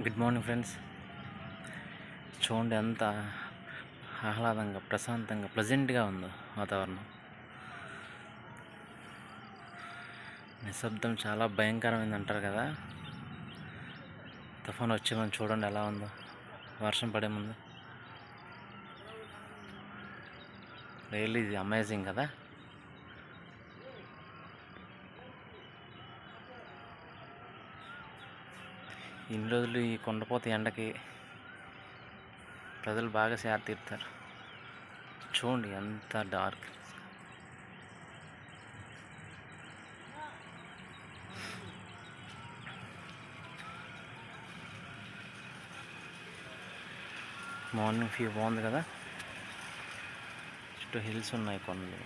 Good morning friends చూడండి ఎంత ఆహ్లాదంగా ప్రశాంతంగా ప్లజెంట్గా ఉందో వాతావరణం. నిశ్శబ్దం చాలా భయంకరమైంది అంటారు కదా. తుఫాన్ వచ్చే చూడండి ఎలా ఉందో. వర్షం పడే ముందు. రియల్లీ ఇది అమేజింగ్ కదా. ఇన్ని రోజులు ఈ కొండపోత ఎండకి ప్రజలు బాగా సేద తీరుతారు. చూడండి ఎంత డార్క్ మార్నింగ్ వ్యూ బాగుంది కదా? చుట్టూ హిల్స్ ఉన్నాయి కొండలు.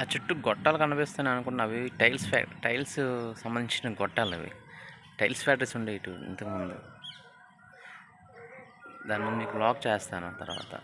ఆ చుట్టూ గొట్టాలు కనిపిస్తున్నాయి అనుకున్నా అవి టైల్స్ ఫ్యా టైల్స్ సంబంధించిన గొట్టాలు అవి. టైల్స్ ఫ్యాక్టరీస్ ఉండే ఇటు ఇంతకుముందు. దాన్ని మీకు బ్లాక్ చేస్తాను తర్వాత.